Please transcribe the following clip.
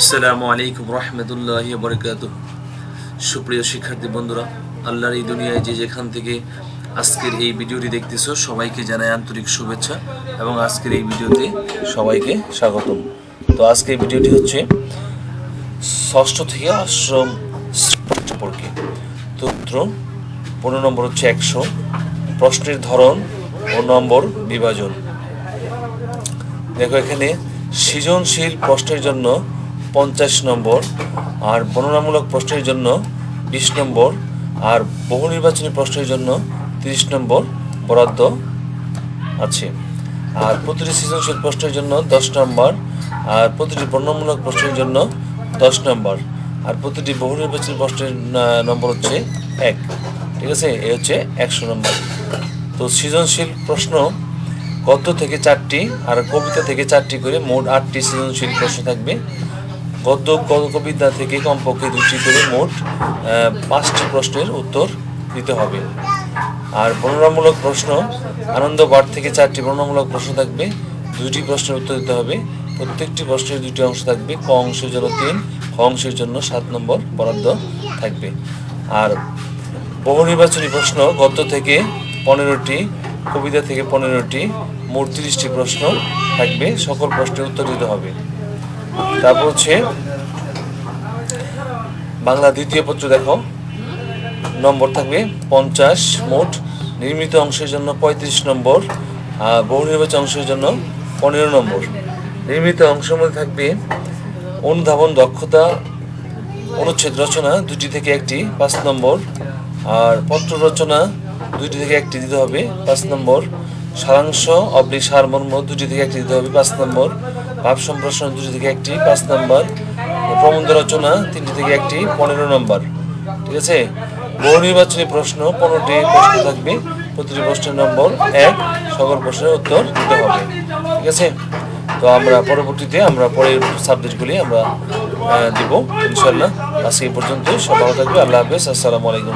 আসসালামু আলাইকুম রহমতুল্লাহ বরকাত সুপ্রিয় শিক্ষার্থী বন্ধুরা, আল্লাহর এই দুনিয়ায় যে যেখান থেকে আজকের এই ভিডিওটি দেখতেছো, সবাইকে জানাই আন্তরিক শুভেচ্ছা এবং আজকের এই ভিডিওতে সবাইকে স্বাগতম। তো আজকের ভিডিওটি হচ্ছে ষষ্ঠ থেকে আশ্রম সম্পর্কে। তো পনেরো নম্বর হচ্ছে একশো, প্রশ্নের ধরন ও নম্বর বিভাজন। দেখো এখানে সৃজনশীল প্রশ্নের জন্য পঞ্চাশ নম্বর আর বর্ণনামূলক প্রশ্নের জন্য বিশ নম্বর আর বহু নির্বাচনী প্রশ্নের জন্য তিরিশ নম্বর বরাদ্দ আছে। আর প্রতিটি সৃজনশীল প্রশ্নের জন্য দশ নম্বর আর প্রতিটি বর্ণনামূলক প্রশ্নের জন্য দশ নম্বর। আর প্রতিটি বহু নির্বাচনী প্রশ্নের নম্বর হচ্ছে এক। ঠিক আছে? এ হচ্ছে একশো নম্বর। তো সৃজনশীল প্রশ্ন গদ্য থেকে চারটি আর কবিতা থেকে চারটি করে মোট আটটি সৃজনশীল প্রশ্ন থাকবে। গদ্য কবিতা থেকে কমপক্ষে দুটি করে মোট পাঁচটি প্রশ্নের উত্তর দিতে হবে। আর বর্ণনামূলক প্রশ্ন, আনন্দ বার থেকে চারটি বর্ণনামূলক প্রশ্ন থাকবে। দুইটি প্রশ্নের উত্তর দিতে হবে। প্রত্যেকটি প্রশ্নের দুটি অংশ থাকবে। ক অংশের জন্য তিন, খ অংশের জন্য সাত নম্বর বরাদ্দ থাকবে। আর বহু নির্বাচনী প্রশ্ন, গদ্য থেকে পনেরোটি, কবিতা থেকে পনেরোটি, মোট তিরিশটি প্রশ্ন থাকবে। সকল প্রশ্নের উত্তর দিতে হবে। তারপর হচ্ছে বাংলা দ্বিতীয় পত্র দেখো। নম্বর থাকবে পঞ্চাশ মোট। নির্মিত অংশের জন্য পঁয়ত্রিশ নম্বর, আর বহু নির্বাচন অংশের জন্য পনেরো নম্বর। নির্মিত অংশের মধ্যে থাকবে অনুধাবন, দক্ষতা, অনুচ্ছেদ রচনা দুটি থেকে একটি, পাঁচ নম্বর। আর পত্র রচনা দুটি থেকে একটি দিতে হবে, পাঁচ নম্বর। সারাংশ অবলিক সারমর্ম দুটি থেকে একটি দিতে হবে, পাঁচ নম্বর। ভাব সম্প্রসারণ দুটি থেকে একটি, পাঁচ নম্বর। প্রবন্ধ রচনা তিনটি থেকে একটি, পনেরো নম্বর। ঠিক আছে? বহু নির্বাচনী প্রশ্ন, পনেরোটি প্রশ্ন থাকবে। প্রতিটি প্রশ্নের নম্বর এক, সকল প্রশ্নের উত্তর দিতে হবে। ঠিক আছে? তো আমরা পরবর্তীতে আমরা পরের সাবজেক্টগুলি আমরা দিব। ইনশাল্লাহ আজকে এই পর্যন্ত সব থাকবে। আল্লাহ হাফেজ। আসসালামু আলাইকুম।